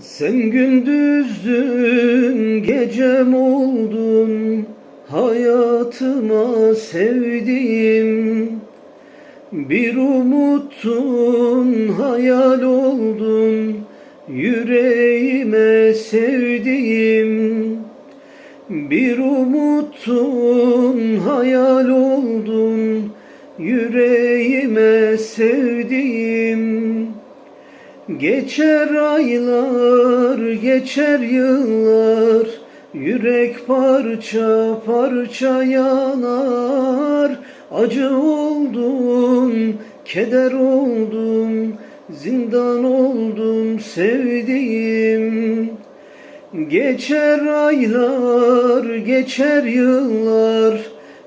Sen gündüzdün gecem oldun Hayatıma sevdiğim Bir umuttun hayal oldun Yüreğime sevdiğim Bir umuttun hayal oldun Yüreğime sevdiğim Geçer aylar, geçer yıllar Yürek parça parça yanar. Acı oldum, keder oldum Zindan oldum sevdiğim. Geçer aylar, geçer yıllar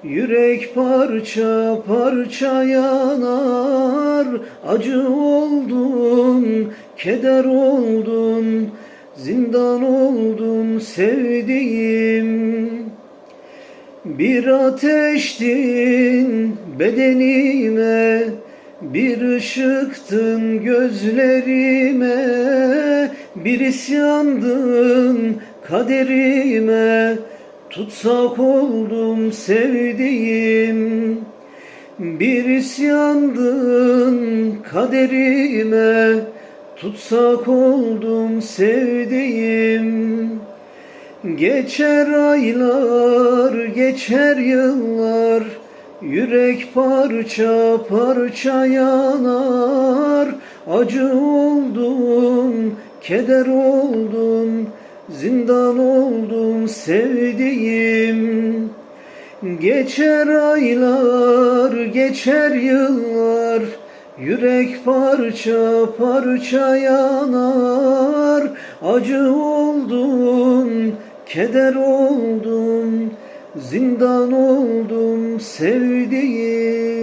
Yürek parça parça yanar. Acı oldum, keder oldum Zindan oldum sevdiğim. Bir ateştin bedenime Bir ışıktın gözlerime. Bir isyandın kaderime Tutsak oldum sevdiğim. Bir isyandın kaderime Tutsak oldum sevdiğim Geçer aylar, geçer yıllar Yürek parça parça yanar. Acı oldum, keder oldum Zindan oldum sevdiğim. Geçer aylar, geçer yıllar Yürek parça parça yanar Acı oldum, keder oldum Zindan oldum sevdiğim